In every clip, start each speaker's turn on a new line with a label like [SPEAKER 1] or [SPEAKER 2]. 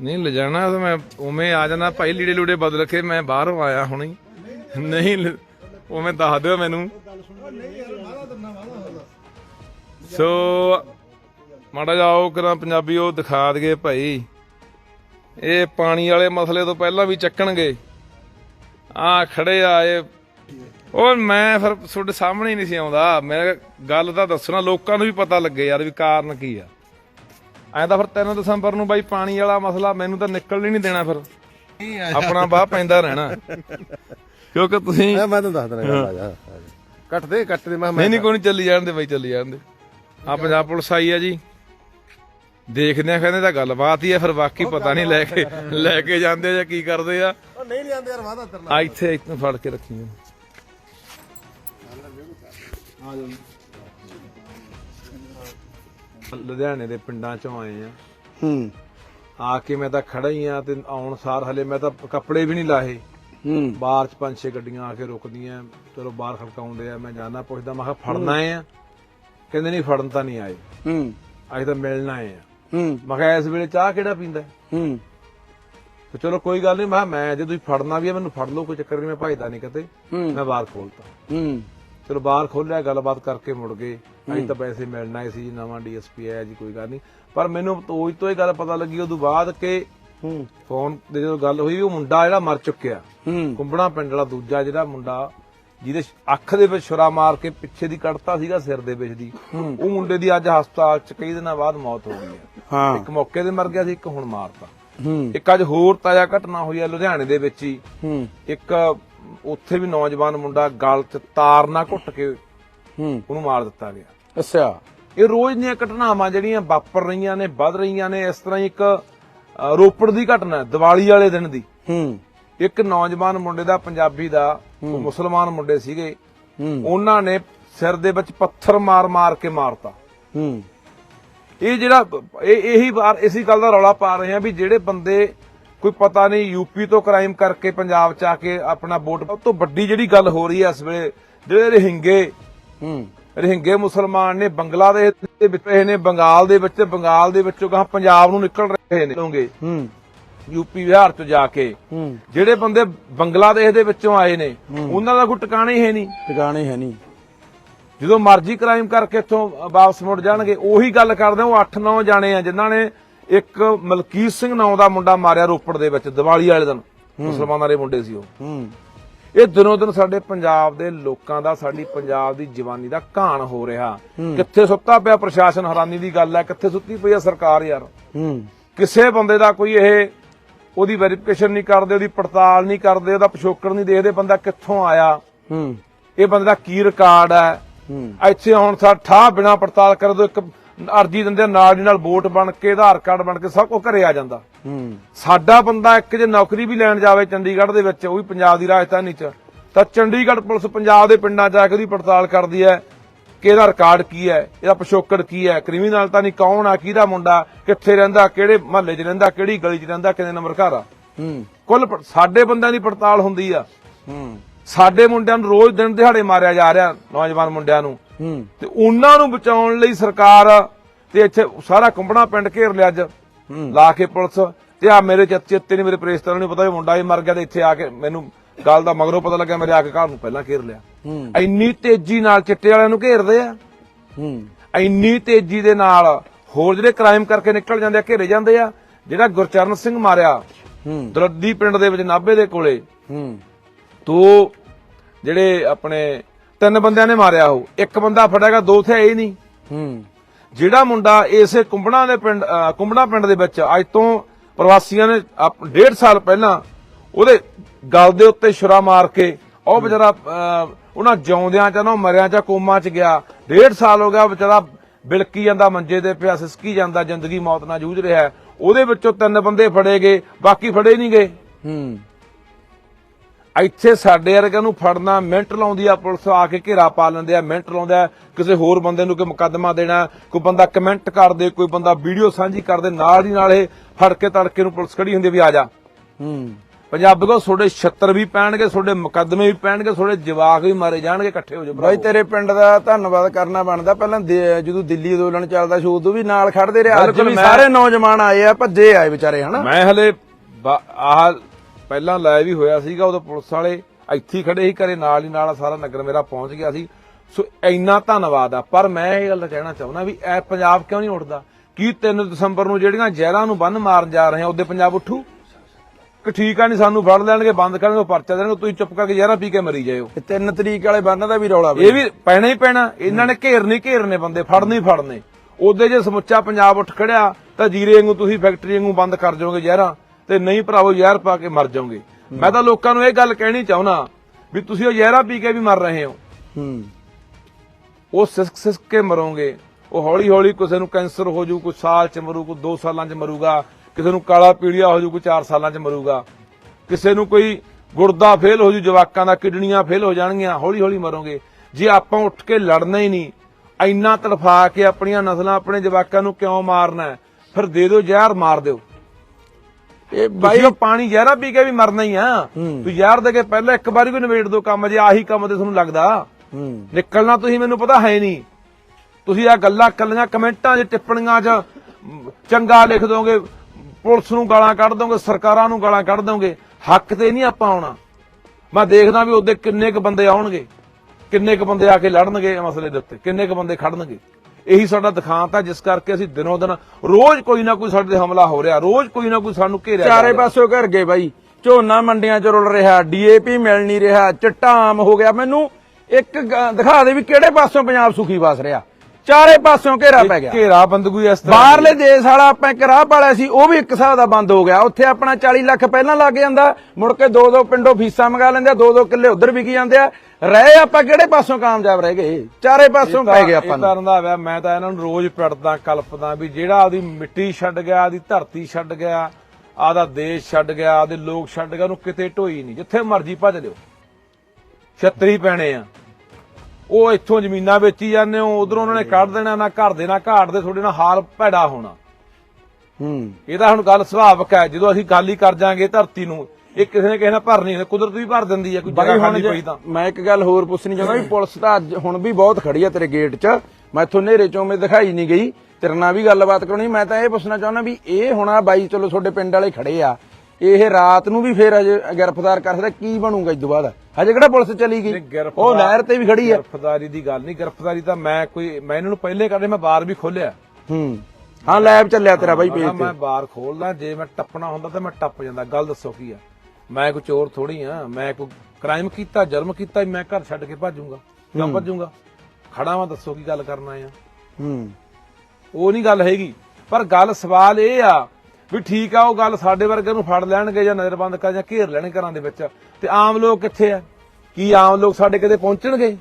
[SPEAKER 1] ਨਹੀਂ, ਲਿਜਾਣਾ ਤਾਂ ਮੈਂ, ਉਵੇਂ ਆ ਜਾਣਾ। ਭਾਈ ਲੀੜੇ ਲੂੜੇ ਬਦਲ ਕੇ ਮੈਂ ਬਾਹਰੋਂ ਆਇਆ ਹੁਣੀ। ਨਹੀਂ, ਲ- ਉਵੇਂ ਦੱਸ ਦਿਓ ਮੈਨੂੰ। ਸੋ, ਮਾੜਾ ਜਾਓ ਕਰਾਂ ਪੰਜਾਬੀ, ਉਹ ਦਿਖਾ ਦਗੇ ਭਾਈ। ਇਹ ਪਾਣੀ ਵਾਲੇ ਮਸਲੇ ਤੋਂ ਪਹਿਲਾਂ ਵੀ ਚੱਕਣਗੇ। ਆ ਖੜੇ ਆ ਇਹ। ਉਹ ਮੈਂ ਫਿਰ ਤੁਹਾਡੇ ਸਾਹਮਣੇ ਹੀ ਨਹੀਂ ਸੀ ਆਉਂਦਾ। ਮੈਂ ਗੱਲ ਤਾਂ ਦੱਸਣਾ ਲੋਕਾਂ ਨੂੰ ਵੀ ਪਤਾ ਲੱਗੇ ਯਾਰ ਵੀ ਕਾਰਨ ਕੀ ਆ। ਐਂ ਤਾਂ ਫਿਰ 3 ਦਸੰਬਰ ਨੂੰ ਬਾਈ ਪਾਣੀ ਵਾਲਾ ਮਸਲਾ ਮੈਨੂੰ ਤਾਂ ਨਿਕਲ ਨਹੀਂ ਦੇਣਾ ਫਿਰ। ਆਪਣਾ ਬਾਹ ਪੈਂਦਾ ਰਹਿਣਾ। ਕਿਉਂਕਿ ਤੁਸੀਂ
[SPEAKER 2] ਮੈਂ ਮੈਂ ਤੁਹਾਨੂੰ ਦੱਸ ਦਿੰਦਾ ਆ ਜਾ। ਕੱਟ ਦੇ ਕੱਟ ਦੇ ਮੈਂ
[SPEAKER 1] ਨਹੀਂ ਨਹੀਂ ਕੋਈ ਨਹੀਂ ਚੱਲੀ ਜਾਣ ਦੇ ਬਾਈ ਚੱਲੀ ਜਾਣ ਦੇ। ਆ ਪੰਜਾਬ ਪੁਲਿਸ ਆਈ ਆ ਜੀ। ਦੇਖਦੇ ਆ ਕਹਿੰਦੇ ਤਾਂ ਗੱਲਬਾਤ ਹੀ ਆ ਫਿਰ ਬਾਕੀ ਪਤਾ ਨਹੀਂ ਲੈ ਕੇ ਲੈ ਕੇ ਜਾਂਦੇ ਆ ਜਾਂ ਕੀ ਕਰਦੇ ਆ।
[SPEAKER 2] ਉਹ ਨਹੀਂ ਲਿਆਂਦੇ ਯਾਰ ਵਾਦਾ ਤਰਨਾ
[SPEAKER 1] ਆ ਇੱਥੇ ਇੱਥੋਂ ਫੜ ਕੇ ਰੱਖੀ ਲੁਧਿਆਣੇ ਦੇ ਪਿੰਡਾਂ ਚੋਂ ਆਏ ਆ।
[SPEAKER 2] ਹੂੰ।
[SPEAKER 1] ਆ ਕੇ ਮੈਂ ਤਾਂ ਖੜਾ ਹੀ ਆ ਤੇ ਆਉਣ ਸਾਰ ਹਲੇ ਮੈਂ ਤਾਂ ਕੱਪੜੇ ਵੀ ਨਹੀਂ ਲਾਹੇ।
[SPEAKER 2] ਹੂੰ।
[SPEAKER 1] ਬਾਹਰ ਚ ਪੰਜ ਛੇ ਗੱਡੀਆਂ ਆ ਕੇ ਰੁਕਦੀਆਂ ਚਲੋ ਬਾਹਰ ਖੜਕਾਉਂਦੇ ਆ ਮੈਂ ਜਾਣਾ ਪੁੱਛਦਾ ਮੈਂ ਕਿਹਾ ਫੜਨਾ ਆ? ਕਹਿੰਦੇ ਨਹੀਂ ਫੜਨ ਤਾਂ ਨਹੀਂ ਆਏ।
[SPEAKER 2] ਹੂੰ।
[SPEAKER 1] ਅੱਜ ਤਾਂ ਮਿਲਣ ਆਏ ਆ।
[SPEAKER 2] ਹੂੰ।
[SPEAKER 1] ਮੈਂ ਕਿਹਾ ਇਸ ਵੇਲੇ ਚਾਹ ਕਿਹੜਾ ਪੀਂਦਾ?
[SPEAKER 2] ਹੂੰ।
[SPEAKER 1] ਤੇ ਚਲੋ ਕੋਈ ਗੱਲ ਨਹੀਂ ਮੈਂ ਮੈਂ ਜੇ ਤੁਸੀਂ ਫੜਨਾ ਵੀ ਆ ਮੈਨੂੰ ਫੜ ਲਓ ਕੋਈ ਚੱਕਰ ਨਹੀਂ ਮੈਂ ਭਜਦਾ ਨਹੀਂ ਕਿਤੇ। ਮੈਂ ਬਾਹਰ ਖੋਲਤਾ।
[SPEAKER 2] ਹੂੰ।
[SPEAKER 1] ਚਲੋ ਬਾਹਰ ਖੋਲਿਆ ਗੱਲਬਾਤ ਕਰਕੇ ਮੁੜ ਗਏ। ਅਸੀਂ ਤਾਂ ਪੈਸੇ ਮਿਲਣਾ ਸੀ ਜੀ ਨਵਾਂ ਡੀਐਸਪੀ ਆਇਆ ਜੀ ਕੋਈ ਗੱਲ ਨਹੀਂ। ਪਰ ਮੈਨੂੰ ਤੋਜ ਤੋਂ ਇਹ ਗੱਲ ਪਤਾ ਲੱਗੀ ਉਦੋਂ ਬਾਅਦ ਕਿ
[SPEAKER 2] ਹੂੰ।
[SPEAKER 1] ਫੋਨ ਤੇ ਜਦੋਂ ਗੱਲ ਹੋਈ ਉਹ ਮੁੰਡਾ ਜਿਹੜਾ ਮਰ ਚੁੱਕਿਆ।
[SPEAKER 2] ਹੂੰ।
[SPEAKER 1] ਕੁੰਬੜਾ ਪਿੰਡ ਵਾਲਾ ਦੂਜਾ ਜਿਹੜਾ ਮੁੰਡਾ ਜਿਹਦੇ ਅੱਖ ਦੇ ਵਿੱਚ ਛੁਰਾ ਮਾਰ ਕੇ ਪਿੱਛੇ ਦੀ ਕੱਢਤਾ ਸੀਗਾ ਸਿਰ ਦੇ ਵਿੱਚ ਦੀ। ਉਹ ਮੁੰਡੇ ਦੀ ਅੱਜ ਹਸਪਤਾਲ ਚ ਕਈ ਦਿਨਾਂ ਬਾਅਦ ਮੌਤ ਹੋ ਗਈ ਹੈ। ਇੱਕ ਮੌਕੇ ਤੇ ਮਰ ਗਿਆ ਸੀ ਇੱਕ ਹੁਣ ਮਾਰਤਾ। ਇੱਕ ਅੱਜ ਹੋਰ ਤਾਜ਼ਾ ਘਟਨਾ ਹੋਈ ਹੈ ਲੁਧਿਆਣੇ ਦੇ ਵਿੱਚ ਹੂੰ। ਇੱਕ ਉੱਥੇ ਵੀ ਨੌਜਵਾਨ ਮੁੰਡਾ ਗਲ 'ਚ ਤਾਰ ਨਾਲ ਘੁੱਟ ਕੇ
[SPEAKER 2] ਹੂੰ।
[SPEAKER 1] ਉਹਨੂੰ ਮਾਰ ਦਿੱਤਾ ਗਿਆ।
[SPEAKER 2] ਅੱਛਾ।
[SPEAKER 1] ਇਹ ਰੋਜ਼ ਦੀਆਂ ਘਟਨਾਵਾਂ ਜਿਹੜੀਆਂ ਵਾਪਰ ਰਹੀਆਂ ਨੇ ਵੱਧ ਰਹੀਆਂ ਨੇ ਇਸ ਤਰ੍ਹਾਂ ਹੀ ਇੱਕ ਅ, ਰੋਪੜ ਦੀ ਘਟਨਾ ਦੀਵਾਲੀ ਵਾਲੇ ਦਿਨ ਦੀ।
[SPEAKER 2] ਹੂੰ।
[SPEAKER 1] ਇੱਕ ਨੌਜਵਾਨ ਮੁੰਡੇ ਦਾ ਪੰਜਾਬੀ ਦਾ ਉਹ ਮੁਸਲਮਾਨ ਮੁੰਡੇ ਸੀਗੇ।
[SPEAKER 2] ਹੂੰ।
[SPEAKER 1] ਉਹਨਾਂ ਨੇ ਸਿਰ ਦੇ ਵਿੱਚ ਪੱਥਰ ਮਾਰ-ਮਾਰ ਕੇ ਮਾਰਤਾ।
[SPEAKER 2] ਹੂੰ।
[SPEAKER 1] ਇਹ ਜਿਹੜਾ ਇਹ ਇਹੀ ਵਾਰ ਇਸੇ ਗੱਲ ਦਾ ਰੌਲਾ ਪਾ ਰਹੇ ਆ ਵੀ ਜਿਹੜੇ ਬੰਦੇ ਕੋਈ ਪਤਾ ਨਹੀਂ ਯੂਪੀ ਤੋਂ ਕ੍ਰਾਈਮ ਕਰਕੇ ਪੰਜਾਬ ਚ ਆ ਕੇ ਆਪਣਾ ਵੋਟ ਉਹ ਤੋਂ ਵੱਡੀ ਜਿਹੜੀ ਗੱਲ ਹੋ ਰਹੀ ਹੈ ਇਸ ਵੇਲੇ ਜਿਹੜੇ ਰਹਿੰਗੇ
[SPEAKER 2] ਹੂੰ।
[SPEAKER 1] ਰਹਿੰਗੇ ਮੁਸਲਮਾਨ ਨੇ ਬੰਗਲਾਦੇਸ਼ ਦੇ ਵਿੱਚ ਰਹੇ ਨੇ ਬੰਗਾਲ ਦੇ ਵਿੱਚ ਬੰਗਾਲ ਦੇ ਵਿੱਚੋਂ ਗਾਂ ਪੰਜਾਬ ਨੂੰ ਨਿਕਲ ਰਹੇ ਨੇ ਲੋਗੇ।
[SPEAKER 2] ਹੂੰ।
[SPEAKER 1] ਯੂਪੀ ਬਿਹਾਰ ਤੋਂ ਜਾ ਕੇ।
[SPEAKER 2] ਹੂੰ।
[SPEAKER 1] ਜਿਹੜੇ ਬੰਦੇ ਬੰਗਲਾਦੇਸ਼ ਦੇ ਵਿੱਚੋਂ ਆਏ ਨੇ ਉਹਨਾਂ ਦਾ ਕੋਈ ਟਿਕਾਣਾ ਹੀ ਹੈ ਨਹੀਂ।
[SPEAKER 2] ਟਿਕਾਣੇ ਹੈ ਨਹੀਂ।
[SPEAKER 1] ਜਦੋਂ ਮਰਜ਼ੀ ਕ੍ਰਾਈਮ ਕਰਕੇ ਇੱਥੋਂ ਵਾਪਸ ਮੁੜ ਜਾਣਗੇ ਉਹੀ ਗੱਲ ਕਰਦੇ ਉਹ 8-9 ਜਾਣੇ ਆ ਜਿਨ੍ਹਾਂ ਨੇ ਇੱਕ ਮਲਕੀਤ ਸਿੰਘ ਨਾਂ ਦਾ ਮੁੰਡਾ ਮਾਰਿਆ ਰੋਪੜ ਦੇ ਵਿੱਚ ਦੀਵਾਲੀ ਵਾਲੇ ਦਿਨ। ਮੁਸਲਮਾਨਾਂ ਦੇ ਮੁੰਡੇ ਸੀ ਉਹ। ਇਹ ਦਿਨੋਂ ਦਿਨ ਸਾਡੇ ਪੰਜਾਬ ਦੇ ਲੋਕਾਂ ਦਾ ਸਾਡੀ ਪੰਜਾਬ ਦੀ ਜਵਾਨੀ ਦਾ ਘਾਣ ਹੋ ਰਿਹਾ। ਕਿੱਥੇ ਸੁੱਤਾ ਪਿਆ ਪ੍ਰਸ਼ਾਸਨ ਹੈਰਾਨੀ ਦੀ ਗੱਲ ਹੈ ਕਿੱਥੇ ਸੁੱਤੀ ਪਈ ਹੈ ਸਰਕਾਰ ਯਾਰ। ਕਿਸੇ ਬੰਦੇ ਦਾ ਕੋਈ ਇਹ ਉਹਦੀ ਵੈਰੀਫਿਕੇਸ਼ਨ ਨਹੀਂ ਕਰਦੇ ਉਹਦੀ ਪੜਤਾਲ ਨਹੀਂ ਕਰਦੇ ਉਹਦਾ ਪਿਛੋਕੜ ਨਹੀਂ ਦੇਖਦੇ ਬੰਦਾ ਕਿੱਥੋਂ ਆਇਆ? ਇਹ ਬੰਦੇ ਦਾ ਕੀ ਰਿਕਾਰਡ ਹੈ? ਇੱਥੇ ਹੁਣ ਸਾ ਠਾ ਬਿਨਾ ਪੜਤਾਲ ਕਰ ਦੋ ਇੱਕ ਅਰਜੀ ਦਿੰਦੇ ਆ, ਨਾਲ ਦੀ ਨਾਲ ਵੋਟ ਬਣ ਕੇ ਆਧਾਰ ਕਾਰਡ ਬਣ ਕੇ ਸਭ ਕੁਝ ਘਰੇ ਆ ਜਾਂਦਾ।
[SPEAKER 2] ਹੂੰ
[SPEAKER 1] ਸਾਡਾ ਬੰਦਾ ਇੱਕ ਜੇ ਨੌਕਰੀ ਵੀ ਲੈਣ ਜਾਵੇ ਚੰਡੀਗੜ੍ਹ ਦੇ ਵਿੱਚ ਉਹ ਵੀ ਪੰਜਾਬ ਦੀ ਰਾਜਧਾਨੀ 'ਚ। ਤਾਂ ਚੰਡੀਗੜ੍ਹ ਪੁਲਿਸ ਪੰਜਾਬ ਦੇ ਪਿੰਡਾਂ 'ਚ ਆ ਕੇ ਉਹਦੀ ਪੜਤਾਲ ਕਰਦੀ ਹੈ ਕਿ ਇਹਦਾ ਰਿਕਾਰਡ ਕੀ ਹੈ ਇਹਦਾ ਪਿਛੋਕੜ ਕੀ ਹੈ ਕ੍ਰਿਮੀਨਲ ਤਾਂ ਨਹੀਂ ਕੌਣ ਆ ਕਿਹਦਾ ਮੁੰਡਾ ਕਿੱਥੇ ਰਹਿੰਦਾ ਕਿਹੜੇ ਮਹੱਲੇ 'ਚ ਰਹਿੰਦਾ ਕਿਹੜੀ ਗਲੀ 'ਚ ਰਹਿੰਦਾ ਕਿੰਨੇ ਨੰਬਰ ਘਰ ਆ।
[SPEAKER 2] ਹੂੰ।
[SPEAKER 1] ਕੁੱਲ ਪ- ਸਾਡੇ ਬੰਦਿਆਂ ਦੀ ਪੜਤਾਲ ਹੁੰਦੀ ਆ।
[SPEAKER 2] ਹੂੰ।
[SPEAKER 1] ਸਾਡੇ ਮੁੰਡਿਆਂ ਨੂੰ ਰੋਜ਼ ਦਿਨ ਦਿਹਾੜੇ ਮਾਰਿਆ ਜਾ ਰਿਹਾ ਨੌਜਵਾਨ ਮੁੰਡਿਆਂ ਨੂੰ।
[SPEAKER 2] ਹੂੰ।
[SPEAKER 1] ਤੇ ਉਹਨਾਂ ਨੂੰ ਬਚਾਉਣ ਲਈ ਸਰਕਾਰ ਤੇ ਇੱਥੇ ਸਾਰਾ ਕੁੰਬੜਾ ਪਿੰਡ ਘੇਰ ਲਿਆ ਅੱਜ। ਲਾ ਕੇ ਪੁਲਿਸ ਤੇ ਆ ਮੇਰੇ ਚਿੱਤ- ਨਹੀਂ ਮੇਰੇ ਪ੍ਰੇਸਤਾਂ ਨੂੰ ਨੀ ਪਤਾ ਵੀ ਮੁੰਡਾ ਹੀ ਮਰ ਗਿਆ ਤੇ ਇੱਥੇ ਆ ਕੇ ਮੈਨੂੰ ਗੱਲ ਦਾ ਮਗਰੋਂ ਪਤਾ ਲੱਗਿਆ ਮੇਰੇ ਆ ਕੇ ਘਰ ਨੂੰ ਪਹਿਲਾਂ ਘੇਰ ਲਿਆ।
[SPEAKER 2] ਹੂੰ।
[SPEAKER 1] ਇੰਨੀ ਤੇਜ਼ੀ ਨਾਲ ਚਿੱਟੇ ਵਾਲਿਆਂ ਨੂੰ ਘੇਰਦੇ ਆ।
[SPEAKER 2] ਹੂੰ।
[SPEAKER 1] ਇੰਨੀ ਤੇਜ਼ੀ ਦੇ ਨਾਲ ਹੋਰ ਜਿਹੜੇ ਕ੍ਰਾਈਮ ਕਰਕੇ ਨਿਕਲ ਜਾਂਦੇ ਆ ਘੇਰੇ ਜਾਂਦੇ ਆ ਜਿਹੜਾ ਗੁਰਚਰਨ ਸਿੰਘ ਮਾਰਿਆ
[SPEAKER 2] ਹੂੰ।
[SPEAKER 1] ਦਰਦੀ ਪਿੰਡ ਦੇ ਵਿੱਚ ਨਾਭੇ ਦੇ ਕੋਲੇ।
[SPEAKER 2] ਹੂੰ।
[SPEAKER 1] ਦੋ ਜਿਹੜੇ ਆਪਣੇ ਤਿੰਨ ਬੰਦਿਆਂ ਨੇ ਮਾਰਿਆ ਉਹ। ਇੱਕ ਬੰਦਾ ਫੜਿਆਗਾ ਦੋ ਥੇ ਹੀ ਨਹੀਂ।
[SPEAKER 2] ਹੂੰ।
[SPEAKER 1] ਜਿਹੜਾ ਮੁੰਡਾ ਇਸੇ ਕੁੰਬੜਾ ਦੇ ਪਿੰਡ ਕੁੰਬੜਾ ਪਿੰਡ ਦੇ ਵਿੱਚ ਅੱਜ ਤੋਂ ਪ੍ਰਵਾਸੀਆਂ ਨੇ ਆਪ- ਡੇਢ ਸਾਲ ਪਹਿਲਾਂ ਉਹਦੇ ਗਲ ਦੇ ਉੱਤੇ ਛੁਰਾ ਮਾਰ ਕੇ ਉਹ ਵਿਚਾਰਾ ਉਹਨਾਂ ਜਿਉਂਦਿਆਂ ਚ ਨਾ ਮਰਿਆਂ ਚ ਕੋਮਾ ਚ ਗਿਆ। ਡੇਢ ਸਾਲ ਹੋ ਗਿਆ ਵਿਚਾਰਾ ਬਿਲਕੀ ਜਾਂਦਾ ਮੰਜੇ ਤੇ ਪਿਆ ਸਿਸਕੀ ਜਾਂਦਾ ਜ਼ਿੰਦਗੀ ਮੌਤ ਨਾਲ ਜੂਝ ਰਿਹਾ। ਉਹਦੇ ਵਿੱਚੋਂ ਤਿੰਨ ਬੰਦੇ ਫੜੇ ਗਏ ਬਾਕੀ ਫੜੇ ਨਹੀਂ ਗਏ।
[SPEAKER 2] ਹੂੰ।
[SPEAKER 1] ਇੱਥੇ ਸਾਡੇ ਵਰਗਿਆਂ ਨੂੰ ਫੜਨਾ ਮਿੰਟ ਲਾਉਂਦੀ ਆ ਪੁਲਿਸ ਆ ਕੇ ਘੇਰਾ ਪਾ ਲੈਂਦੇ ਆ ਮਿੰਟ ਲਾਉਂਦਾ ਕਿਸੇ ਹੋਰ ਬੰਦੇ ਨੂੰ ਕੋਈ ਮੁਕੱਦਮਾ ਦੇਣਾ ਕੋਈ ਬੰਦਾ ਕਮੈਂਟ ਕਰ ਦੇ ਕੋਈ ਬੰਦਾ ਵੀਡੀਓ ਸਾਂਝੀ ਕਰ ਦੇ ਨਾਲ ਹੀ ਨਾਲ ਇਹ ਫੜ ਕੇ ਤੜਕੇ ਨੂੰ ਪੁਲਿਸ ਖੜੀ ਹੁੰਦੀ ਵੀ ਆ ਜਾ।
[SPEAKER 2] ਹੂੰ।
[SPEAKER 1] ਪੰਜਾਬੀਓ ਤੁਹਾਡੇ 76 ਵੀ ਪੈਣਗੇ ਤੁਹਾਡੇ ਮੁਕੱਦਮੇ ਵੀ ਪੈਣਗੇ ਤੁਹਾਡੇ ਜਵਾਕ ਵੀ ਮਾਰੇ ਜਾਣਗੇ ਇਕੱਠੇ ਹੋ ਜਾਓ
[SPEAKER 2] ਬਾਈ ਤੇਰੇ ਪਿੰਡ ਦਾ ਧੰਨਵਾਦ ਕਰਨਾ ਬਣਦਾ। ਪਹਿਲਾਂ ਦੇ- ਜਦੋਂ ਦਿੱਲੀ ਅੰਦੋਲਨ ਚੱਲਦਾ ਸੀ ਉਦੋਂ ਵੀ ਨਾਲ ਖੜਦੇ ਰਹੇ। ਅੱਜ ਵੀ ਸਾਰੇ ਨੌਜਵਾਨ ਆਏ ਆ ਭੱਜੇ ਆਏ ਵਿਚਾਰੇ ਹਨਾ?
[SPEAKER 1] ਮੈਂ ਹਲੇ ਆਹ ਪਹਿਲਾਂ ਲਾਈਵ ਹੀ ਹੋਇਆ ਸੀਗਾ ਉਦੋਂ ਪੁਲਿਸ ਵਾਲੇ ਇੱਥੇ ਹੀ ਖੜੇ ਸੀ ਘਰੇ ਨਾਲ ਹੀ ਨਾਲ ਸਾਰਾ ਨਗਰ ਮੇਰਾ ਪਹੁੰਚ ਗਿਆ ਸੀ। ਸੋ ਇੰਨਾ ਧੰਨਵਾਦ ਆ ਪਰ ਮੈਂ ਇਹ ਗੱਲ ਕਹਿਣਾ ਚਾਹੁੰਦਾ ਵੀ ਇਹ ਪੰਜਾਬ ਕਿਉਂ ਨਹੀਂ ਉੱਠਦਾ ਕੀ 3 ਦਸੰਬਰ ਨੂੰ ਜਿਹੜੀਆਂ ਜ਼ਹਿਰਾਂ ਨੂੰ ਬੰਨ ਮਾਰਨ ਜਾ ਰਹੇ ਆ ਉਹਦੇ ਪੰਜਾਬ ਉੱਠੂ? ਕਿ ਠੀਕ ਆ ਨਹੀਂ ਸਾਨੂੰ ਫੜ ਲੈਣਗੇ ਬੰਦ ਕਰਨਗੇ ਪਰਚਾ ਦੇਣਗੇ ਤੁਸੀਂ ਚੁੱਪ ਕਰਕੇ ਜ਼ਹਿਰਾਂ ਪੀ ਕੇ ਮਰੀ ਜਾਇਓ।
[SPEAKER 2] ਤੇ 3 ਤਰੀਕ ਵਾਲੇ ਬੰਨ ਦਾ ਵੀ ਰੌਲਾ
[SPEAKER 1] ਇਹ ਵੀ ਪੈਣਾ ਹੀ ਪੈਣਾ ਇਹਨਾਂ ਨੇ ਘੇਰਨੇ ਹੀ ਘੇਰਨੇ ਬੰਦੇ ਫੜਨੇ ਹੀ ਫੜਨੇ। ਉਹਦੇ ਜੇ ਸਮੁੱਚਾ ਪੰਜਾਬ ਉੱਠ ਖੜਿਆ ਤਾਂ ਜੀਰੇ ਵਾਂਗੂ ਤੁਸੀਂ ਫੈਕਟਰੀ ਵਾਂਗੂ ਬੰਦ ਕਰ ਜਾਓਗੇ ਜ਼ਹਿਰਾਂ। ਤੇ ਨਹੀਂ ਭਰਾਵੋ ਜ਼ਹਿਰ ਪਾ ਕੇ ਮਰ ਜਾਓਗੇ। ਮੈਂ ਤਾਂ ਲੋਕਾਂ ਨੂੰ ਇਹ ਗੱਲ ਕਹਿਣੀ ਚਾਹੁੰਦਾ ਵੀ ਤੁਸੀਂ ਉਹ ਜ਼ਹਿਰਾਂ ਪੀ ਕੇ ਵੀ ਮਰ ਰਹੇ ਹੋ।
[SPEAKER 2] ਹੂੰ।
[SPEAKER 1] ਉਹ ਸਿਸਕ ਸਿਸਕ ਕੇ ਮਰੋਗੇ। ਉਹ ਹੌਲੀ ਹੌਲੀ ਕਿਸੇ ਨੂੰ ਕੈਂਸਰ ਹੋ ਜੂ ਕੋਈ ਸਾਲ ਚ ਮਰੂ ਕੋਈ 2 ਸਾਲਾਂ ਚ ਮਰੂਗਾ। ਕਿਸੇ ਨੂੰ ਕਾਲਾ ਪੀਲੀਆ ਹੋ ਜੂ ਕੋਈ 4 ਸਾਲਾਂ ਚ ਮਰੂਗਾ। ਕਿਸੇ ਨੂੰ ਕੋਈ ਗੁਰਦਾ ਫੇਲ ਹੋ ਜੂ ਜਵਾਕਾਂ ਦਾ ਕਿਡਨੀਆਂ ਫੇਲ ਹੋ ਜਾਣਗੀਆਂ ਹੌਲੀ ਹੌਲੀ ਮਰੋਗੇ। ਜੇ ਆਪਾਂ ਉੱਠ ਕੇ ਲੜਨਾ ਹੀ ਨਹੀਂ ਇੰਨਾ ਤੜਫਾ ਕੇ ਆਪਣੀਆਂ ਨਸਲਾਂ ਆਪਣੇ ਜਵਾਕਾਂ ਨੂੰ ਕਿਉਂ ਮਾਰਨਾ? ਫਿਰ ਦੇ ਦਿਓ ਜ਼ਹਿਰ ਮਾਰ ਦਿਓ।
[SPEAKER 2] ਇਹ
[SPEAKER 1] ਬਾਈ ਪਾਣੀ ਜ਼ਹਿਰਾ ਪੀ ਕੇ ਵੀ ਮਰਨਾ ਹੀ ਆ। ਤੂੰ ਜ਼ਹਿਰ ਦੇ ਕੇ ਪਹਿਲਾਂ ਇੱਕ ਵਾਰੀ ਵੀ ਨਿਬੇੜ ਦੋ ਕੰਮ ਜੇ ਆਹੀ ਕੰਮ ਤੇ ਤੁਹਾਨੂੰ ਲੱਗਦਾ। ਨਿਕਲਣਾ ਤੁਸੀਂ ਮੈਨੂੰ ਪਤਾ ਹੈ ਨਹੀਂ। ਤੁਸੀਂ ਆ ਗੱਲਾਂ ਕੱਲੀਆਂ ਕਮੈਂਟਾਂ 'ਚ ਟਿੱਪਣੀਆਂ 'ਚ ਚੰਗਾ ਲਿਖ ਦੋਗੇ ਪੁਲਿਸ ਨੂੰ ਗਾਲਾਂ ਕੱਢ ਦੋਗੇ ਸਰਕਾਰਾਂ ਨੂੰ ਗਾਲਾਂ ਕੱਢ ਦੋਗੇ। ਹੱਕ ਤੇ ਨਹੀਂ ਆਪਾਂ ਆਉਣਾ। ਮੈਂ ਦੇਖਦਾ ਵੀ ਉਹਦੇ ਕਿੰਨੇ ਕ ਬੰਦੇ ਆਉਣਗੇ ਕਿੰਨੇ ਕ ਬੰਦੇ ਆ ਕੇ ਲੜਨਗੇ ਮਸਲੇ ਦੇ ਉੱਤੇ ਕਿੰਨੇ ਕ ਬੰਦੇ ਖੜਨਗੇ। ਇਹੀ ਸਾਡਾ ਦਿਖਾਂਤ ਆ ਜਿਸ ਕਰਕੇ ਅਸੀਂ ਦਿਨੋਂ ਦਿਨ ਰੋਜ਼ ਕੋਈ ਨਾ ਕੋਈ ਸਾਡੇ ਤੇ ਹਮਲਾ ਹੋ ਰਿਹਾ ਰੋਜ਼ ਕੋਈ ਨਾ ਕੋਈ ਸਾਨੂੰ ਘੇਰਿਆ ਜਾ
[SPEAKER 2] ਚਾਰੇ
[SPEAKER 1] ਰਿਹਾ।
[SPEAKER 2] ਪਾਸੋਂ ਘਰ ਗਏ ਬਾਈ ਝੋਨਾ ਮੰਡੀਆਂ ਚ ਰੁਲ ਰਿਹਾ ਡੀਏਪੀ ਮਿਲ ਨਹੀਂ ਰਿਹਾ ਚਿੱਟਾ ਆਮ ਹੋ ਗਿਆ ਮੈਨੂੰ ਇੱਕ ਗ- ਦਿਖਾ ਦੇ ਵੀ ਕਿਹੜੇ ਪਾਸੋਂ ਪੰਜਾਬ ਸੁਖੀ ਵਸ ਰਿਹਾ ਚਾਰੇ ਪਾਸੋਂ ਘੇਰਾ ਪੈ ਗਿਆ।
[SPEAKER 1] ਘੇਰਾ ਬੰਦਗੂ ਇਸ ਤਰ੍ਹਾਂ
[SPEAKER 2] ਬਾਹਰਲੇ ਦੇਸ਼ ਵਾਲਾ ਆਪਾਂ ਇੱਕ ਰਾਹ ਪਾਲਿਆ ਸੀ ਉਹ ਵੀ ਇੱਕ ਹਿਸਾਬ ਦਾ ਬੰਦ ਹੋ ਗਿਆ। ਉੱਥੇ ਆਪਣਾ 40 ਲੱਖ ਪਹਿਲਾਂ ਲੱਗ ਜਾਂਦਾ ਮੁੜ ਕੇ ਦੋ ਦੋ ਪਿੰਡੋਂ ਫੀਸਾਂ ਮੰਗਾ ਲੈਂਦੇ ਆ ਦੋ ਦੋ ਕਿੱਲੇ ਉਧਰ ਵਿਕੀ ਜਾਂਦੇ ਆ। ਰਹੇ ਆਪਾਂ ਕਿਹੜੇ ਪਾਸੋਂ ਕਾਮਯਾਬ ਰਹਿ ਗਏ? ਚਾਰੇ ਪਾਸੋਂ ਪੈ ਗਏ ਆਪਾਂ ਨੂੰ।
[SPEAKER 1] ਤਾਂ ਰੰਧਾਵਾ ਮੈਂ ਤਾਂ ਇਹਨਾਂ ਨੂੰ ਰੋਜ਼ ਪਿੜਦਾ ਕਲਪਦਾ ਵੀ ਜਿਹੜਾ ਆਪਦੀ ਮਿੱਟੀ ਛੱਡ ਗਿਆ ਆਪਦੀ ਧਰਤੀ ਛੱਡ ਗਿਆ ਆਦਾ ਦੇਸ਼ ਛੱਡ ਗਿਆ ਆਪਦੇ ਲੋਕ ਛੱਡ ਗਿਆ ਉਹਨੂੰ ਕਿਤੇ ਢੋਈ ਨਹੀਂ ਜਿੱਥੇ ਮਰਜ਼ੀ ਭੱਜ ਲਿਓ। ਛੱਤਰੀ ਪੈਣੇ ਆ। ਉਹ ਇੱਥੋਂ ਜ਼ਮੀਨਾਂ ਵੇਚੀ ਜਾਂਦੇ ਹੋ ਉਧਰੋਂ ਉਹਨਾਂ ਨੇ ਕੱਢ ਦੇਣਾ ਨਾ ਘਰ ਦੇ ਨਾ ਘਾਟ ਦੇ ਤੁਹਾਡੇ ਨਾਲ ਹਾਲ ਭੈੜਾ ਹੋਣਾ।
[SPEAKER 2] ਹੂੰ।
[SPEAKER 1] ਇਹ ਤਾਂ ਹੁਣ ਗੱਲ ਸੁਭਾਵਕ ਹੈ ਜਦੋਂ ਅਸੀਂ ਗੱਲ ਹੀ ਕਰ ਜਾਾਂਗੇ ਧਰਤੀ ਨੂੰ ਇਹ ਕਿਸੇ ਨੇ ਕਿਸੇ ਨਾਲ ਭਰਨੀ ਕੁਦਰਤ ਵੀ ਭਰ ਦਿੰਦੀ ਹੈ ਕੋਈ ਜਗ੍ਹਾ ਖਾਲੀ ਪਈ ਤਾਂ।
[SPEAKER 2] ਮੈਂ ਇੱਕ ਗੱਲ ਹੋਰ ਪੁੱਛਣੀ ਚਾਹੁੰਦਾ ਵੀ ਪੁਲਿਸ ਤਾਂ ਅੱਜ ਹੁਣ ਵੀ ਬਹੁਤ ਖੜੀ ਆ ਤੇਰੇ ਗੇਟ 'ਚ। ਮੈਂ ਇੱਥੋਂ ਨੇਰੇ ਚੋਂ ਮੇ ਦਿਖਾਈ ਨਹੀਂ ਗਈ। ਤੇਰੇ ਨਾਲ ਵੀ ਗੱਲਬਾਤ ਕਰਾਉਣੀ ਮੈਂ ਤਾਂ ਇਹ ਪੁੱਛਣਾ ਚਾਹੁੰਦਾ ਵੀ ਇਹ ਹੁਣ ਆ ਬਾਈ ਚਲੋ ਤੁਹਾਡੇ ਪਿੰਡ ਵਾਲੇ ਖੜੇ ਆ। ਇਹ ਰਾਤ ਨੂੰ ਵੀ ਫੇਰ ਅਜੇ ਗ੍ਰਿਫਤਾਰ ਕਰ ਸਕਦਾ ਕੀ ਬਣੂਗਾ ਇਸ ਤੋਂ ਬਾਅਦ? ਹਜੇ ਕਿਹੜਾ ਪੁਲਿਸ ਚਲੀ ਗਈ? ਉਹ ਨਹਿਰ ਤੇ ਵੀ ਖੜੀ ਆ
[SPEAKER 1] ਗ੍ਰਿਫਤਾਰੀ ਦੀ ਗੱਲ ਨਹੀਂ ਗ੍ਰਿਫਤਾਰੀ ਤਾਂ ਮੈਂ ਕੋਈ ਮੈਂ ਇਹਨਾਂ ਨੂੰ ਪਹਿਲੇ ਕਰਦੇ ਮੈਂ ਬਾਰ ਵੀ ਖੋਲਿਆ
[SPEAKER 2] ਹੂੰ। ਹਾਂ ਲੈਬ ਚੱਲਿਆ ਤੇਰਾ ਬਾਈ ਪੇਜ ਤੇ
[SPEAKER 1] ਮੈਂ ਬਾਰ ਖੋਲਦਾ ਜੇ ਮੈਂ ਟੱਪਣਾ ਹੁੰਦਾ ਤਾਂ ਮੈਂ ਟੱਪ ਜਾਂਦਾ। ਗੱਲ ਦੱਸੋ ਕੀ ਆ? ਮੈਂ ਕੋਈ ਚੋਰ ਥੋੜੀ ਆ ਮੈਂ ਕੋਈ ਕ੍ਰਾਈਮ ਕੀਤਾ ਜਰਮ ਕੀਤਾ ਮੈਂ ਘਰ ਛੱਡ ਕੇ ਭੱਜੂਗਾ ਕਿਉਂ ਭੱਜੂਗਾ? ਖੜਾ ਵਾਂ ਦੱਸੋ ਕੀ ਗੱਲ ਕਰਨਾ ਆ।
[SPEAKER 2] ਹੂੰ।
[SPEAKER 1] ਉਹ ਨਹੀਂ ਗੱਲ ਹੈਗੀ। ਪਰ ਗੱਲ ਸਵਾਲ ਇਹ ਆ ਵੀ ਠੀਕ ਆ ਉਹ ਗੱਲ ਸਾਡੇ ਵਰਗੇ ਨੂੰ ਫੜ ਲੈਣਗੇ ਜਾਂ ਨਜ਼ਰਬੰਦ ਕਰ ਜਾਂ ਘੇਰ ਲੈਣੇ ਘਰਾਂ ਦੇ ਵਿੱਚ। ਤੇ ਆਮ ਲੋਕ ਕਿੱਥੇ ਆ? ਕੀ ਆਮ ਲੋਕ ਸਾਡੇ ਕਿਤੇ ਪਹੁੰਚਣਗੇ?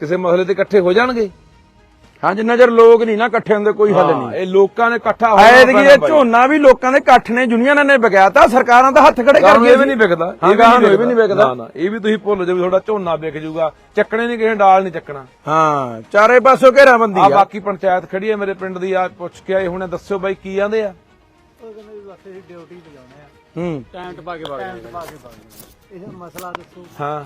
[SPEAKER 1] ਕਿਸੇ ਮਸਲੇ ਤੇ ਇਕੱਠੇ ਹੋ ਜਾਣਗੇ?
[SPEAKER 2] ਹਾਂ ਜਿੰਨਾ ਚਿਰ ਲੋਕ ਨਹੀਂ ਨਾ ਇਕੱਠੇ ਹੁੰਦੇ ਕੋਈ ਹੱਲ
[SPEAKER 1] ਹਾਂ,
[SPEAKER 2] ਨਹੀਂ।
[SPEAKER 1] ਇਹ ਲੋਕਾਂ ਨੇ ਇਕੱਠਾ ਹੋਣਾ
[SPEAKER 2] ਐਤਕੀ
[SPEAKER 1] ਪੈਣਾ
[SPEAKER 2] ਇਹ
[SPEAKER 1] ਬਾਈ।
[SPEAKER 2] ਝੋਨਾ ਵੀ ਲੋਕਾਂ ਦੇ ਇਕੱਠ ਨੇ ਯੂਨੀਅਨਾਂ ਨੇ ਵਿਗਿਆਤਾ ਸਰਕਾਰਾਂ ਦਾ ਹੱਥ ਖੜੇ ਕਰ
[SPEAKER 1] ਗਾਹਾਂ
[SPEAKER 2] ਗਏ
[SPEAKER 1] ਇਹ ਵੀ ਨਹੀਂ ਵਿਕਦਾ
[SPEAKER 2] ਹਾਂ, ਗਾਹਾਂ ਨੂੰ ਇਹ ਵੀ ਨਹੀਂ ਵਿਕਦਾ।
[SPEAKER 1] ਨਾ ਨਾ ਇਹ ਵੀ ਤੁਸੀਂ ਭੁੱਲ ਜਾਓ ਵੀ ਤੁਹਾਡਾ ਝੋਨਾ ਵਿਕ ਜਾਊਗਾ। ਚੱਕਣੇ ਨਹੀਂ ਕਿਸੇ ਡਾਲ ਨਹੀਂ ਚੱਕਣਾ।
[SPEAKER 2] ਹਾਂ ਚਾਰੇ ਪਾਸੋਂ ਘੇਰਾਬੰਦੀ
[SPEAKER 1] ਆ
[SPEAKER 2] ਆ
[SPEAKER 1] ਬਾਕੀ ਪੰਚਾਇਤ ਖੜੀ ਹੈ ਮੇਰੇ ਪਿੰਡ ਦੀ ਆ ਪੁੱਛ ਕੇ ਆਏ ਹੁਣੇ ਦੱਸਿਓ ਬਾਈ ਕੀ ਆਂਦੇ ਆ।
[SPEAKER 2] ਹੂੰ।
[SPEAKER 3] ਟਾਈਮ ਟਪਾ ਕੇ ਬਾਗ
[SPEAKER 4] ਇਹ ਮਸਲਾ ਦੱਸੋ।
[SPEAKER 1] ਹਾਂ।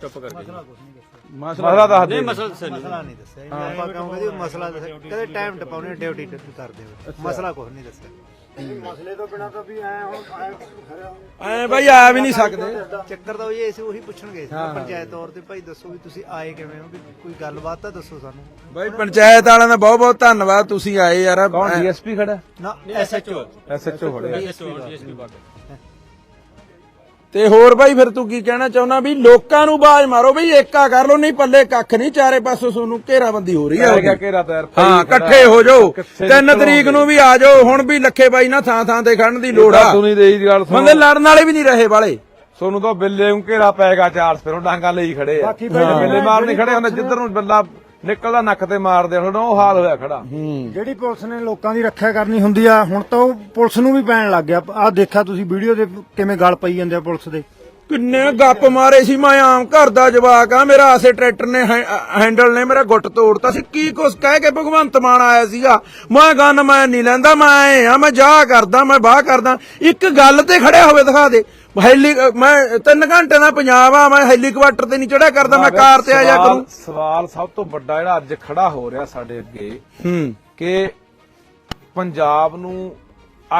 [SPEAKER 3] ਚੁੱਪ ਕਰਕੇ
[SPEAKER 4] ਮਸਲਾ ਕੁਝ ਨਹੀਂ ਦੱਸਿਆ।
[SPEAKER 1] ਮਸਲਾ ਦੱਸ ਦੇ।
[SPEAKER 3] ਮਸਲਾ ਦੱਸੋ ਨਹੀਂ।
[SPEAKER 4] ਮਸਲਾ ਨਹੀਂ ਦੱਸਿਆ। ਆਪਾਂ ਕਹਾਂਗੇ ਜੀ ਮਸਲਾ ਦੱਸਿਆ। ਕਦੇ ਟਾਈਮ ਟਪਾਉਣੇ ਡਿਊਟੀ ਕਰਦੇ ਹੋ। ਮਸਲਾ ਕੁਝ ਨਹੀਂ ਦੱਸਿਆ। ਮਸਲੇ ਤੋਂ ਬਿਨਾ ਤਾਂ ਵੀ ਐ ਹੁਣ
[SPEAKER 2] ਐ ਬਾਈ ਆ ਵੀ ਨਹੀਂ ਸਕਦੇ।
[SPEAKER 4] ਚੱਕਰ ਤਾਂ ਉਹ ਇਹ ਸੀ ਉਹੀ ਪੁੱਛਣਗੇ। ਪੰਚਾਇਤ ਤੌਰ ਤੇ ਭਾਈ ਦੱਸੋ ਵੀ ਤੁਸੀਂ ਆਏ ਕਿਵੇਂ ਹੋ ਵੀ ਕੋਈ ਗੱਲਬਾਤ ਤਾਂ ਦੱਸੋ ਸਾਨੂੰ।
[SPEAKER 2] ਬਾਈ ਪੰਚਾਇਤ ਵਾਲਿਆਂ ਦਾ ਬਹੁਤ ਬਹੁਤ ਧੰਨਵਾਦ ਤੁਸੀਂ ਆਏ ਯਾਰ।
[SPEAKER 1] ਕੌਣ ਡੀਐਸਪੀ ਖੜਾ?
[SPEAKER 4] ਨਾ ਐਸਐਚਓ
[SPEAKER 1] ਐਸਐਚਓ ਖੜਾ
[SPEAKER 3] ਡੀਐਸਪੀ
[SPEAKER 2] ਤੇ ਹੋਰ ਬਾਈ ਫਿਰ ਤੂੰ ਕੀ ਕਹਿਣਾ ਚਾਹੁੰਦਾ ਵੀ ਲੋਕਾਂ ਨੂੰ ਬਾਜ਼ ਮਾਰੋ ਬਈ ਏਕਾ ਕਰ ਲੋ ਨਹੀਂ ਪੱਲੇ ਕੱਖ ਨਹੀਂ ਚਾਰੇ ਪਾਸੋਂ ਤੁਹਾਨੂੰ ਘੇਰਾਬੰਦੀ ਹੋ ਰਹੀ ਹੈ
[SPEAKER 1] ਘੇਰਾ
[SPEAKER 2] ਹਾਂ ਇਕੱਠੇ ਹੋ ਜਾਓ। ਤਿੰਨ ਤਰੀਕ ਨੂੰ ਵੀ ਆ ਜਾਓ ਹੁਣ ਵੀ ਲੱਖੇ ਬਾਈ ਨਾ ਥਾਂ ਥਾਂ ਤੇ ਖੜਨ ਦੀ ਲੋੜ ਆ।
[SPEAKER 1] ਤੂੰ ਨਹੀਂ ਦੇਈ ਗੱਲ ਸੁਣ।
[SPEAKER 2] ਬੰਦੇ ਲੜਨ ਵਾਲੇ ਵੀ ਨਹੀਂ ਰਹੇ ਵਾਲੇ
[SPEAKER 1] ਸੋਨੂੰ ਤਾਂ ਬਿੱਲੇ ਨੂੰ ਘੇਰਾ ਪੈਗਾ ਚਾਰ ਸਪੇਰੋਂ ਡਾਂਗਾ ਲਈ ਖੜੇ ਆ।
[SPEAKER 4] ਬਾਕੀ
[SPEAKER 1] ਬਿੱਲੇ ਮਾਰਨੇ ਖੜੇ ਹੁੰਦੇ ਜਿੱਧਰ ਨੂੰ ਬੱਲਾ ਨਿਕਲਦਾ ਨੱਕ ਤੇ ਮਾਰਦੇ ਹੁਣ ਉਹ ਹਾਲ ਹੋਇਆ ਖੜਾ।
[SPEAKER 4] ਜਿਹੜੀ ਪੁਲਿਸ ਨੇ ਲੋਕਾਂ ਦੀ ਰੱਖਿਆ ਕਰਨੀ ਹੁੰਦੀ ਆ ਹੁਣ ਤਾਂ ਉਹ ਪੁਲਿਸ ਨੂੰ ਵੀ ਪੈਣ ਲੱਗ ਗਿਆ। ਆਹ ਦੇਖਿਆ ਤੁਸੀਂ ਵੀਡੀਓ ਦੇ ਕਿਵੇਂ ਗਲ ਪਈ ਜਾਂਦੇ ਆ ਪੁਲਿਸ ਦੇ।
[SPEAKER 2] ਕਿੰਨੇ ਗੱਪ ਮਾਰੇ ਸੀ ਮੈਂ ਆਮ ਘਰ ਦਾ ਜਵਾਕ ਆ ਮੇਰਾ ਆਸੇ ਟਰੈਕਟਰ ਨੇ ਹੈ- ਹੈਂਡਲ ਨੇ ਮੇਰਾ ਗੁੱਟ ਤੋੜਤਾ ਸੀ ਕੀ ਕੁਛ ਕਹਿ ਕੇ ਭਗਵੰਤ ਮਾਨ ਆਇਆ ਸੀਗਾ? ਮੈਂ ਗਨ ਮੈਂ ਨਹੀਂ ਲੈਂਦਾ ਮੈਂ ਐ ਆ ਮੈਂ ਜਾ ਕਰਦਾ ਮੈਂ ਬਾਹ ਕਰਦਾ। ਇੱਕ ਗੱਲ ਤੇ ਖੜਿਆ ਹੋਵੇ ਦਿਖਾ ਦੇ। ਹੈਲੀ ਮੈਂ ਤਿੰਨ ਘੰਟੇ ਦਾ ਪੰਜਾਬ ਆ ਮੈਂ ਹੈਲੀਕਾਪਟਰ ਤੇ ਨਹੀਂ ਚੜਿਆ ਕਰਦਾ ਮੈਂ ਕਾਰ ਤੇ ਆ ਜਾ ਕਰੂੰ।
[SPEAKER 1] ਸਵਾਲ ਸਭ ਤੋਂ ਵੱਡਾ ਜਿਹੜਾ ਅੱਜ ਖੜਾ ਹੋ ਰਿਹਾ ਸਾਡੇ ਅੱਗੇ
[SPEAKER 2] ਹੂੰ।
[SPEAKER 1] ਕਿ ਪੰਜਾਬ ਨੂੰ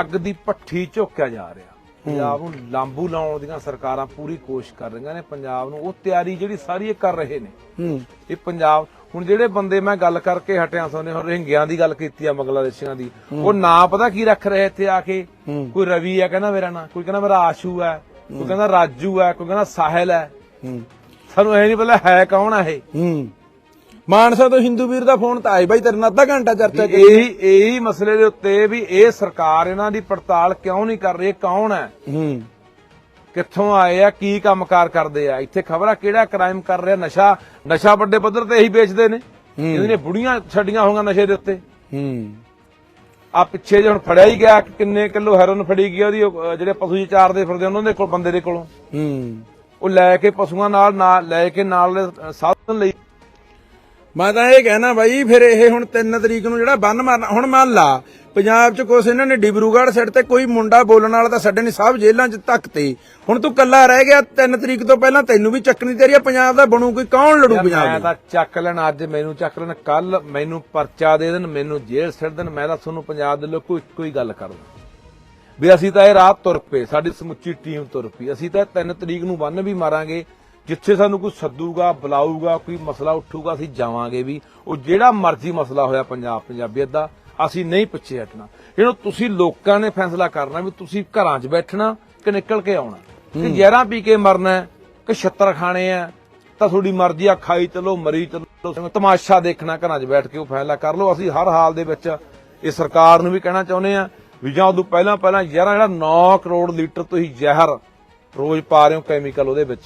[SPEAKER 1] ਅੱਗ ਦੀ ਭੱਠੀ ਝੋਕਿਆ ਜਾ ਰਿਹਾ। ਪੰਜਾਬ ਨੂੰ ਲਾਂਬੂ ਲਾਉਣ ਦੀਆਂ ਸਰਕਾਰਾਂ ਪੂਰੀ ਕੋਸ਼ਿਸ਼ ਕਰ ਰਹੀਆਂ ਨੇ। ਪੰਜਾਬ ਨੂੰ ਉਹ ਤਿਆਰੀ ਜਿਹੜੀ ਸਾਰੀ ਇਹ ਕਰ ਰਹੇ ਨੇ।
[SPEAKER 2] ਹੂੰ।
[SPEAKER 1] ਇਹ ਪੰਜਾਬ ਹੁਣ ਜਿਹੜੇ ਬੰਦੇ ਮੈਂ ਗੱਲ ਕਰਕੇ ਹਟਿਆ ਸੋਨੇ ਹੁਣ ਰਿੰਗਿਆਂ ਦੀ ਗੱਲ ਕੀਤੀ ਆ ਬੰਗਲਾਦੇਸ਼ੀਆਂ ਦੀ ਉਹ ਨਾਂ ਪਤਾ ਕੀ ਰੱਖ ਰਹੇ ਇੱਥੇ ਆ ਕੇ? ਕੋਈ ਰਵੀ ਆ ਕਹਿੰਦਾ ਮੇਰਾ ਨਾਂ ਕੋਈ ਕਹਿੰਦਾ ਮੇਰਾ ਆਸ਼ੂ ਹੈ ਕੋਈ ਕਹਿੰਦਾ ਰਾਜੂ ਹੈ ਕੋਈ ਕਹਿੰਦਾ ਸਾਹਿਲ ਹੂੰ। ਸਾਨੂੰ ਇਹ ਨਹੀਂ ਪਤਾ ਹੈ ਕੌਣ ਆ ਇਹ।
[SPEAKER 2] ਮਾਨਸਾ ਤੋਂ ਹਿੰਦੂ ਵੀਰ ਦਾ ਫੋਨ ਤਾਂ ਆਇਆ ਬਾਈ ਤੇਰੇ ਨਾਲ ਅੱਧਾ ਘੰਟਾ ਚਰਚਾ ਕੀਤੀ
[SPEAKER 1] ਇਹੀ ਇਹੀ ਮਸਲੇ ਦੇ ਉੱਤੇ ਵੀ ਇਹ ਸਰਕਾਰ ਇਹਨਾਂ ਦੀ ਪੜਤਾਲ ਕਿਉਂ ਨਹੀਂ ਕਰ ਰਹੀ ਇਹ ਕੌਣ ਹੂੰ। ਕਿੱਥੋਂ ਆਏ ਆ ਕੀ ਕੰਮਕਾਰ ਕਰਦੇ ਆ? ਇੱਥੇ ਖਬਰ ਕਿਹੜਾ ਕ੍ਰਾਈਮ ਕਰ ਰਿਹਾ? ਨਸ਼ਾ ਨਸ਼ਾ ਵੱਡੇ ਪੱਧਰ ਤੇ ਇਹੀ ਵੇਚਦੇ ਨੇ। ਇਹਨਾਂ ਨੇ ਬੁੜੀਆਂ ਛੱਡੀਆਂ ਹੋਈਆਂ ਨਸ਼ੇ ਦੇ ਉੱਤੇ।
[SPEAKER 2] ਹੂੰ।
[SPEAKER 1] ਆ ਪਿੱਛੇ ਜੇ ਹੁਣ ਫੜਿਆ ਹੀ ਗਿਆ ਕਿੰਨੇ ਕਿਲੋ ਹੈਰੋਨ ਫੜੀ ਗਈ ਉਹਦੀ ਜਿਹੜੇ ਪਸ਼ੂ ਜੀ ਚਾਰਦੇ ਫਿਰਦੇ ਉਹਨਾਂ ਦੇ ਕੋਲ ਬੰਦੇ ਦੇ ਕੋਲੋਂ।
[SPEAKER 2] ਹੂੰ।
[SPEAKER 1] ਉਹ ਲੈ ਕੇ ਪਸ਼ੂਆਂ ਨਾਲ ਨਾਲ ਲੈ ਕੇ ਨਾਲ ਸਾਧਨ ਲਈ।
[SPEAKER 2] ਮੈਂ ਤਾਂ ਇਹ ਕਹਿਣਾ ਬਾਈ ਫਿਰ ਇਹ ਹੁਣ 3 ਤਰੀਕ ਨੂੰ ਜਿਹੜਾ ਬੰਨ ਮਾਰਨਾ ਹੁਣ ਮੰਨ ਲਾ ਪੰਜਾਬ 'ਚ ਕੁਛ ਇਹਨਾਂ ਨੇ ਡਿਬਰੂਗੜ੍ਹ ਸਾਈਡ ਤੇ ਕੋਈ ਮੁੰਡਾ ਬੋਲਣ ਵਾਲਾ ਤਾਂ ਸਾਡੇ ਨੇ ਸਭ ਜੇਲ੍ਹਾਂ 'ਚ ਤੱਕ ਤੇ ਹੁਣ ਤੂੰ ਕੱਲਾ ਰਹਿ ਗਿਆ 3 ਤਰੀਕ ਤੋਂ ਪਹਿਲਾਂ ਤੈਨੂੰ ਵੀ ਚੱਕਣੀ ਤੇਰੀ ਆ ਪੰਜਾਬ ਦਾ ਬਣੂ ਕੋਈ ਕੌਣ ਲੜੂ ਪੰਜਾਬ
[SPEAKER 1] ਮੈਂ ਤਾਂ ਚੱਕ ਲੈਣ ਅੱਜ ਮੈਨੂੰ ਚੱਕ ਲੈਣ ਕੱਲ ਮੈਨੂੰ ਪਰਚਾ ਦੇ ਦੇਣ ਮੈਨੂੰ ਜੇਲ੍ਹ ਸਿੱਟ ਦੇਣ ਮੈਂ ਤਾਂ ਤੁਹਾਨੂੰ ਪੰਜਾਬ ਦੇ ਲੋਕੋ ਇੱਕੋ ਹੀ ਗੱਲ ਕਰਦਾ। ਵੀ ਅਸੀਂ ਤਾਂ ਇਹ ਰਾਤ ਤੁਰ ਪਏ ਸਾਡੀ ਸਮੁੱਚੀ ਟੀਮ ਤੁਰ ਪਈ ਅਸੀਂ ਤਾਂ 3 ਤਰੀਕ ਨੂੰ ਬੰਨ ਵੀ ਮਾਰਾਂਗੇ ਜਿੱਥੇ ਸਾਨੂੰ ਕੋਈ ਸੱਦੂਗਾ ਬੁਲਾਊਗਾ ਕੋਈ ਮਸਲਾ ਉੱਠੂਗਾ ਅਸੀਂ ਜਾਵਾਂਗੇ ਵੀ ਉਹ ਜਿਹੜਾ ਮਰਜ਼ੀ ਮਸਲਾ ਹੋਇਆ ਪੰਜਾਬ ਪੰਜਾਬੀਅਤ ਦਾ ਅਸੀਂ ਨਹੀਂ ਪਿੱਛੇ ਹਟਣਾ। ਇਹਨੂੰ ਤੁਸੀਂ ਲੋਕਾਂ ਨੇ ਫੈਸਲਾ ਕਰਨਾ ਵੀ ਤੁਸੀਂ ਘਰਾਂ 'ਚ ਬੈਠਣਾ ਕਿ ਨਿਕਲ ਕੇ ਆਉਣਾ। ਕਿ ਜ਼ਹਿਰਾਂ ਪੀ ਕੇ ਮਰਨਾ ਹੈ, ਕਿ ਛੱਤਰ ਖਾਣੇ ਆ ਤਾਂ ਤੁਹਾਡੀ ਮਰਜ਼ੀ ਆ ਖਾਈ ਚਲੋ ਮਰੀ ਚਲੋ ਤਮਾਸ਼ਾ ਦੇਖਣਾ ਘਰਾਂ 'ਚ ਬੈਠ ਕੇ ਉਹ ਫੈਸਲਾ ਕਰ ਲਓ। ਅਸੀਂ ਹਰ ਹਾਲ ਦੇ ਵਿੱਚ ਇਹ ਸਰਕਾਰ ਨੂੰ ਵੀ ਕਹਿਣਾ ਚਾਹੁੰਦੇ ਆ ਵੀ ਜਾਂ ਉਦੋਂ ਪਹਿਲਾਂ ਪਹਿਲਾਂ ਜ਼ਹਿਰਾਂ ਜਿਹੜਾ 9 ਕਰੋੜ ਲੀਟਰ ਤੁਸੀਂ ਜ਼ਹਿਰ ਰੋਜ਼ ਪਾ ਰਹੇ ਹੋ ਕੈਮੀਕਲ ਉਹਦੇ ਵਿੱਚ।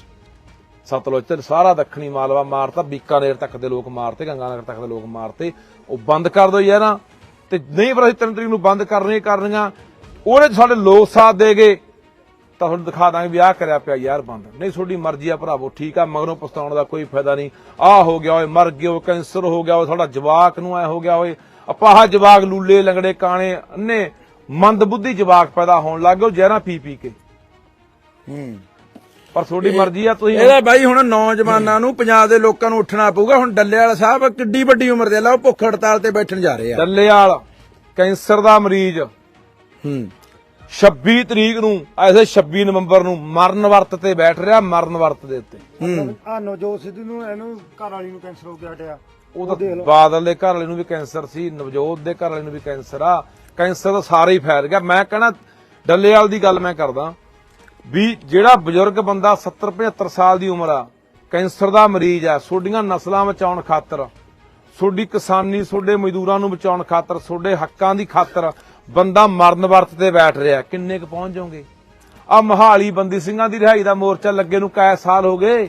[SPEAKER 1] ਸਤਲੁਜ ਤੇ ਸਾਰਾ ਦੱਖਣੀ ਮਾਲਵਾ ਮਾਰਤਾ ਬੀਕਾਨੇਰ ਤੱਕ ਦੇ ਲੋਕ ਮਾਰਤੇ ਗੰਗਾਨਗਰ ਤੱਕ ਦੇ ਲੋਕ ਮਾਰਤੇ। ਉਹ ਬੰਦ ਕਰ ਦਿਓ ਯਾਰਾਂ ਤੇ ਨਹੀਂ ਪਰ ਅਸੀਂ ਤਿੰਨ ਤਰੀਕ ਨੂੰ ਬੰਦ ਕਰਨੇ ਹੀ ਕਰਨੀਆਂ। ਉਹਨੇ 'ਚ ਸਾਡੇ ਲੋਕ ਸਾਥ ਦੇਗੇ, ਤਾਂ ਤੁਹਾਨੂੰ ਦਿਖਾ ਦਾਂਗੇ ਵੀ ਆਹ ਕਰਿਆ ਪਿਆ ਯਾਰ ਬੰਦ। ਨਹੀਂ, ਤੁਹਾਡੀ ਮਰਜ਼ੀ ਆ ਭਰਾਵੋ, ਠੀਕ ਆ, ਮਗਰੋਂ ਪਛਤਾਉਣ ਦਾ ਕੋਈ ਫਾਇਦਾ ਨਹੀਂ। ਆਹ ਹੋ ਗਿਆ ਓਏ, ਮਰ ਗਿਆ ਓਏ, ਕੈਂਸਰ ਹੋ ਗਿਆ ਓਏ, ਸਾਡਾ ਜਵਾਕ ਨੂੰ ਐ ਹੋ ਗਿਆ ਓਏ। ਅਪਾਹ ਜਵਾਕ ਲੂਲੇ, ਲੰਗੜੇ, ਕਾਣੇ, ਅੰਨੇ ਮੰਦਬੁੱਧੀ ਜਵਾਕ ਪੈਦਾ ਹੋਣ ਲੱਗ ਗਏ, ਉਹ ਜ਼ਹਿਰਾਂ ਪੀ ਪੀ ਕੇ।
[SPEAKER 2] ਹੂੰ।
[SPEAKER 1] ਪਰ ਤੁਹਾਡੀ ਮਰਜ਼ੀ ਆ ਤੁਸੀਂ
[SPEAKER 2] ਇਹਦਾ ਬਾਈ ਹੁਣ ਨੌਜਵਾਨਾਂ ਨੂੰ ਪੰਜਾਬ ਦੇ ਲੋਕਾਂ ਨੂੰ ਉੱਠਣਾ ਪਊਗਾ। ਹੁਣ ਡੱਲੇ ਵਾਲਾ ਸਾਹਿਬ ਕਿੱਡੀ ਵੱਡੀ ਉਮਰ ਦੇ ਲਾ ਉਹ ਭੁੱਖ ਹੜਤਾਲ ਤੇ ਬੈਠਣ ਜਾ ਰਹੇ ਆ।
[SPEAKER 1] ਡੱਲੇਵਾਲ ਕੈਂਸਰ ਦਾ ਮਰੀਜ਼।
[SPEAKER 2] ਹੂੰ।
[SPEAKER 1] 26 ਤਰੀਕ ਨੂੰ ਐਸੇ 26 ਨਵੰਬਰ ਨੂੰ ਮਰਨ ਵਰਤ ਤੇ ਬੈਠ ਰਿਹਾ ਮਰਨ ਵਰਤ ਦੇ ਉੱਤੇ।
[SPEAKER 2] ਹੂੰ।
[SPEAKER 4] ਆ ਨਵਜੋਤ ਸਿੱਧੂ ਨੂੰ ਇਹਨੂੰ ਘਰ ਵਾਲੀ ਨੂੰ ਕੈਂਸਰ ਹੋ ਗਿਆ ਹਟਿਆ।
[SPEAKER 1] ਉਹਦਾ ਬਾਦਲ ਦੇ ਘਰ ਵਾਲੇ ਨੂੰ ਵੀ ਕੈਂਸਰ ਸੀ ਨਵਜੋਤ ਦੇ ਘਰ ਵਾਲੇ ਨੂੰ ਵੀ ਕੈਂਸਰ ਆ। ਕੈਂਸਰ ਤਾਂ ਸਾਰੇ ਹੀ ਫੈਲ ਗਿਆ। ਮੈਂ ਕਹਿੰਦਾ ਡੱਲੇਵਾਲ ਦੀ ਗੱਲ ਮੈਂ ਕਰਦਾ। ਵੀ ਜਿਹੜਾ ਬਜ਼ੁਰਗ ਬੰਦਾ 70 75 ਸਾਲ ਦੀ ਉਮਰ ਆ, ਕੈਂਸਰ ਦਾ ਮਰੀਜ਼ ਆ, ਸੋਡੀਆਂ ਨਸਲਾਂ ਬਚਾਉਣ ਖਾਤਰ, ਸੋਡੀ ਕਿਸਾਨੀ, ਸੋਡੇ ਮਜ਼ਦੂਰਾਂ ਨੂੰ ਬਚਾਉਣ ਖਾਤਰ, ਸੋਡੇ ਹੱਕਾਂ ਦੀ ਖਾਤਰ ਬੰਦਾ ਮਰਨ ਵਰਤ ਤੇ ਬੈਠ ਰਿਹਾ ਕਿੰਨੇ ਕੁ ਪਹੁੰਚ ਜਾਓਗੇ? ਆ ਮਹਾਲੀ ਬੰਦੀ ਸਿੰਘਾਂ ਦੀ ਰਿਹਾਈ ਦਾ ਮੋਰਚਾ ਲੱਗੇ ਨੂੰ ਕੈ ਸਾਲ ਹੋ ਗਏ।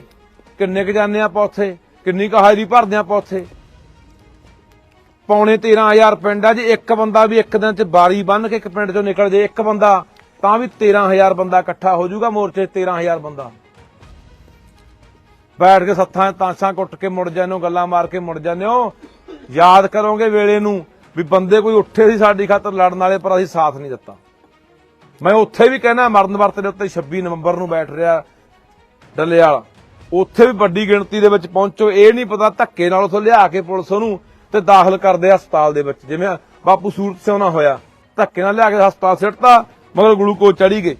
[SPEAKER 1] ਕਿੰਨੇ ਕੁ ਜਾਂਦੇ ਆਪਾਂ ਉੱਥੇ? ਕਿੰਨੀ ਕੁ ਹਾਜ਼ਰੀ ਭਰਦੇ ਆਪਾਂ ਉੱਥੇ? ਪੌਣੇ 13000 ਪਿੰਡ ਆ ਜੇ। ਇੱਕ ਬੰਦਾ ਵੀ ਇੱਕ ਦਿਨ ਚ ਬਾਰੀ ਬੰਨ ਕੇ ਇੱਕ ਪਿੰਡ ਚੋਂ ਨਿਕਲ ਜੇ। ਇੱਕ ਬੰਦਾ ਤਾਂ ਵੀ 13000 ਬੰਦਾ ਇਕੱਠਾ ਹੋ ਜਾਊਗਾ, ਮੋਰਚੇ 'ਚ 13000 ਬੰਦਾ। ਬੈਠ ਕੇ ਸੱਥਾਂ ਤਾਂਸਾਂ ਕੁੱਟ ਕੇ ਮੁੜ ਜਾਂਦੇ ਹੋ, ਗੱਲਾਂ ਮਾਰ ਕੇ ਮੁੜ ਜਾਂਦੇ ਹੋ। ਯਾਦ ਕਰੋਗੇ ਵੇਲੇ ਨੂੰ ਵੀ ਬੰਦੇ ਕੋਈ ਉੱਠੇ ਸੀ ਸਾਡੀ ਖਾਤਰ ਲੜਨ ਵਾਲੇ, ਪਰ ਅਸੀਂ ਸਾਥ ਨਹੀਂ ਦਿੱਤਾ। ਮੈਂ ਉੱਥੇ ਵੀ ਕਹਿਣਾ ਮਰਨ ਵਰਤ ਦੇ ਉੱਤੇ 26 ਨਵੰਬਰ ਨੂੰ ਬੈਠ ਰਿਹਾ ਡੱਲੇਵਾਲ। ਉੱਥੇ ਵੀ ਵੱਡੀ ਗਿਣਤੀ ਦੇ ਵਿੱਚ ਪਹੁੰਚੋ, ਇਹ ਨਹੀਂ ਪਤਾ ਧੱਕੇ ਨਾਲ ਉਥੋਂ ਲਿਆ ਕੇ ਪੁਲਿਸ ਉਹਨੂੰ ਤੇ ਦਾਖਲ ਕਰਦੇ ਹਸਪਤਾਲ ਦੇ ਵਿੱਚ। ਜਿਵੇਂ ਬਾਪੂ ਸੂਰਤ ਸਿਉਣਾ ਹੋਇਆ। ਧੱਕੇ ਨਾਲ ਲਿਆ ਕੇ ਹਸਪਤਾਲ ਸਿੱਟਤਾ ਮਗਰ ਗਲੂਕੋਜ਼ ਚੜੀ ਗਏ।